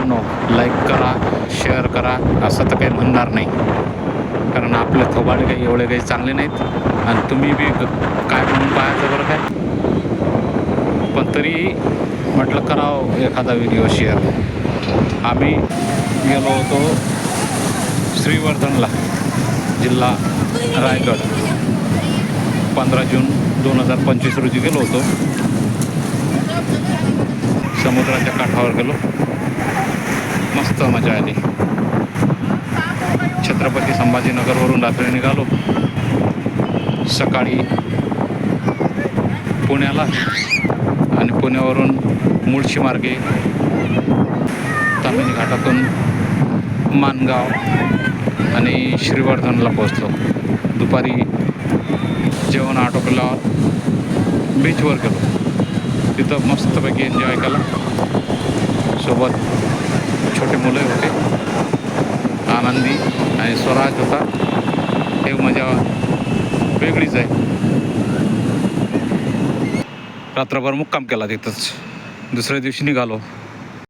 मित्रांनो लाईक करा शेअर करा असं तर काही म्हणणार नाही. कारण आपले थोबाडे काही एवढे काही चांगले नाहीत. आणि तुम्ही बी काय म्हणून पाहायचं बरं काय? पण तरी म्हटलं करावं एखादा व्हिडिओ शेअर आम्ही गेलो होतो श्रीवर्धनला जिल्हा रायगड. पंधरा जून दोन हजार पंचवीस रोजी गेलो होतो. समुद्राच्या काठावर गेलो. मस्त मजा आली. छत्रपती संभाजीनगरवरून रात्री निघालो. सकाळी पुण्याला आणि पुण्यावरून मुळशी मार्गे तामिनी घाटातून मानगाव आणि श्रीवर्धनला पोचलो दुपारी जेवण आटोपल्यावर बीचवर गेलो. तिथं मस्तपैकी एन्जॉय केला. सोबत मुलं होते आनंदी आणि स्वराज होता. हे मजा वेगळीच आहे. रात्रभर मुक्काम केला तिथंच. दुसऱ्या दिवशी निघालो.